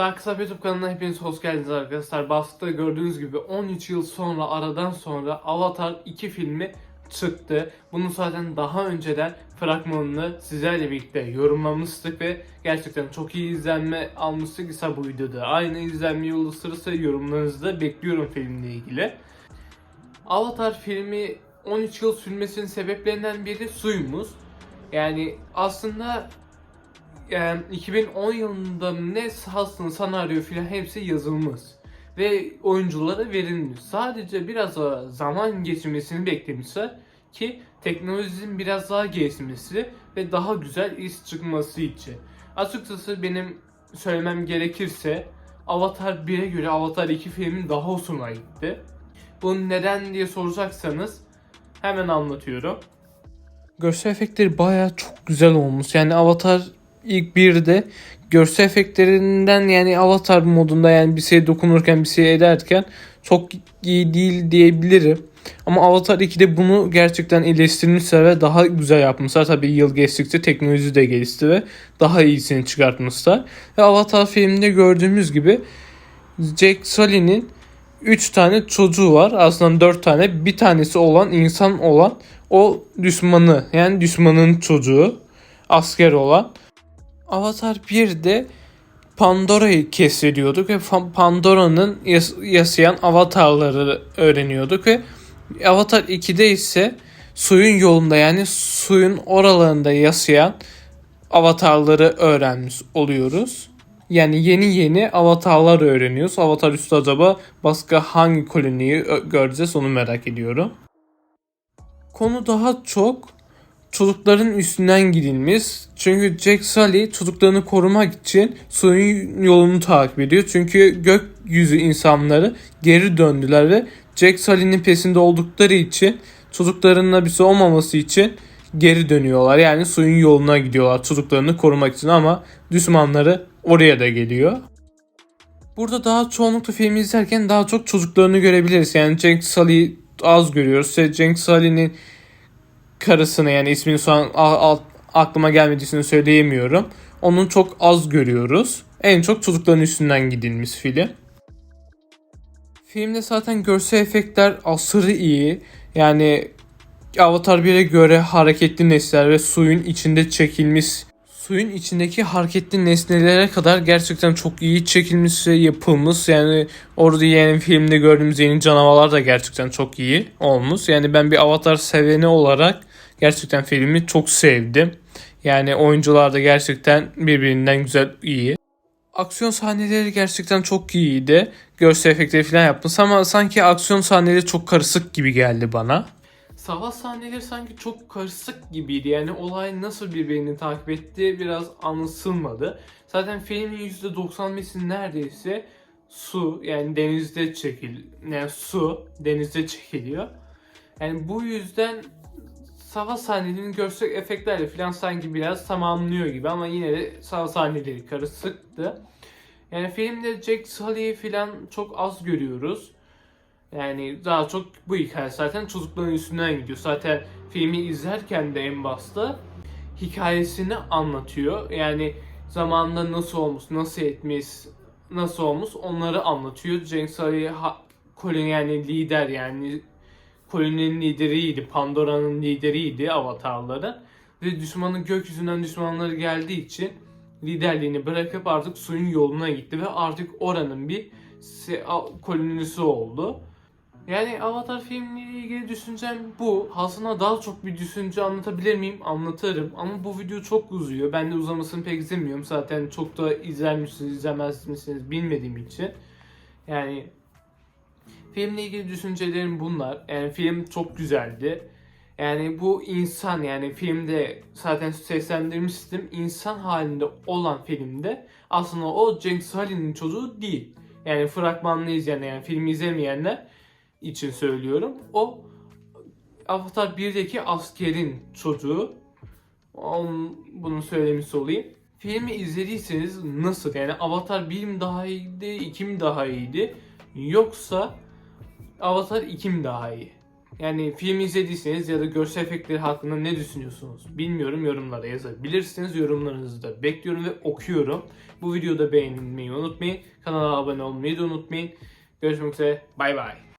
Side YouTube kanalına hepiniz hoş geldiniz arkadaşlar. Baskıda gördüğünüz gibi 13 yıl sonra aradan sonra Avatar 2 filmi çıktı. Bunu zaten daha önceden fragmanını sizlerle birlikte yorumlamıştık ve gerçekten çok iyi izlenme almıştık ise bu videoda. Aynı izlenme uluslararası yorumlarınızı da bekliyorum filmle ilgili. Avatar filmi 13 yıl sürmesinin sebeplerinden biri suyumuz. Yani aslında yani 2010 yılında ne aslında senaryo filan hepsi yazılmış ve oyunculara verilmiş. Sadece biraz daha zaman geçirmesini beklemişler ki teknolojinin biraz daha gelişmesi ve daha güzel iş çıkması için. Açıkçası benim söylemem gerekirse Avatar 1'e göre Avatar 2 filmin daha hoşuma gitti. Bu neden diye soracaksanız hemen anlatıyorum. Görsel efektleri baya çok güzel olmuş. Yani Avatar ilk birde görsel efektlerinden yani Avatar modunda yani bir şeye dokunurken bir şey ederken çok iyi değil diyebilirim. Ama Avatar 2'de bunu gerçekten eleştirmişler ve daha güzel yapmışlar. Tabii yıl geçtikçe teknoloji de gelişti ve daha iyisini çıkartmışlar. Ve Avatar filminde gördüğümüz gibi Jack Sully'nin 3 tane çocuğu var. Aslında 4 tane. Bir tanesi olan insan olan o düşmanı yani düşmanın çocuğu asker olan. Avatar 1'de Pandora'yı keşfediyorduk ve Pandora'nın yas- yaşayan avatarları öğreniyorduk ve Avatar 2'de ise suyun yolunda yani suyun oralarında yaşayan avatarları öğrenmiş oluyoruz. Yani yeni yeni avatarlar öğreniyoruz. Avatar üstü acaba başka hangi koloniyi göreceğiz onu merak ediyorum. Konu daha çok çocukların üstünden gidilmiş. Çünkü Jack Sully çocuklarını korumak için suyun yolunu takip ediyor. Çünkü gökyüzü insanları geri döndüler ve Jack Sully'nin pesinde oldukları için çocuklarına bir şey olmaması için geri dönüyorlar. Yani suyun yoluna gidiyorlar çocuklarını korumak için ama düşmanları oraya da geliyor. Burada daha çoğunlukla filmi izlerken daha çok çocuklarını görebiliriz. Yani Jack Sully'i az görüyoruz. Jack Sully'nin karısını yani ismini şu an aklıma gelmediğini söyleyemiyorum. Onun çok az görüyoruz. En çok çocukların üstünden gidilmiş film. Filmde zaten görsel efektler aşırı iyi. Yani Avatar 1'e göre hareketli nesneler ve suyun içinde çekilmiş suyun içindeki hareketli nesnelere kadar gerçekten çok iyi çekilmiş ve yapılmış. Yani orada yeni filmde gördüğümüz yeni canavarlar da gerçekten çok iyi olmuş. Yani ben bir Avatar seveni olarak gerçekten filmi çok sevdim. Yani oyuncular da gerçekten birbirinden güzel iyi. Aksiyon sahneleri gerçekten çok iyiydi. Görsel efektleri falan yapmış ama sanki aksiyon sahneleri çok karışık gibi geldi bana. Savaş sahneleri sanki çok karışık gibiydi. Yani olay nasıl birbirini takip ettiği biraz anlatılmadı. Zaten filmin %95'i neredeyse su yani denizde çekil yani su denizde çekiliyor. Yani bu yüzden savaş sahnelerinin görsel efektlerle falan sanki biraz tamamlıyor gibi ama yine de savaş sahneleri karışıktı. Yani filmde Jack Sully'yi falan çok az görüyoruz. Yani daha çok bu hikaye zaten çocukların üstünden gidiyor. Zaten filmi izlerken de en başta hikayesini anlatıyor. Yani zamanında nasıl olmuş, nasıl etmiş, nasıl olmuş onları anlatıyor. Jack Sully koloni yani lider yani koloninin lideriydi. Pandora'nın lideriydi avatarları. Ve düşmanı gökyüzünden düşmanları geldiği için liderliğini bırakıp artık suyun yoluna gitti ve artık oranın bir kolonisi oldu. Yani Avatar filmiyle ilgili düşüncem bu. Aslında daha çok bir düşünce anlatabilir miyim? Anlatırım. Ama bu video çok uzuyor. Ben de uzamasını pek izlemiyorum. Zaten çok da izler misiniz, izlemez misiniz bilmediğim için. Yani filmle ilgili düşüncelerim bunlar. Yani film çok güzeldi. Yani bu insan yani filmde zaten seslendirmiştim. İnsan halinde olan filmde aslında o Jack Sully'nin çocuğu değil. Yani fragmanını izleyen yani filmi izlemeyenler için söylüyorum. O Avatar 1'deki askerin çocuğu. Onun, bunu söylemiş olayım. Filmi izlediyseniz nasıl? Yani Avatar 1 mi daha iyiydi, 2 mi daha iyiydi? Yoksa Avatar 2 mi daha iyi? Yani film izlediyseniz ya da görsel efektleri hakkında ne düşünüyorsunuz? Bilmiyorum yorumlara yazabilirsiniz. Yorumlarınızı da bekliyorum ve okuyorum. Bu videoda beğenmeyi unutmayın. Kanala abone olmayı da unutmayın. Görüşmek üzere. Bay bay.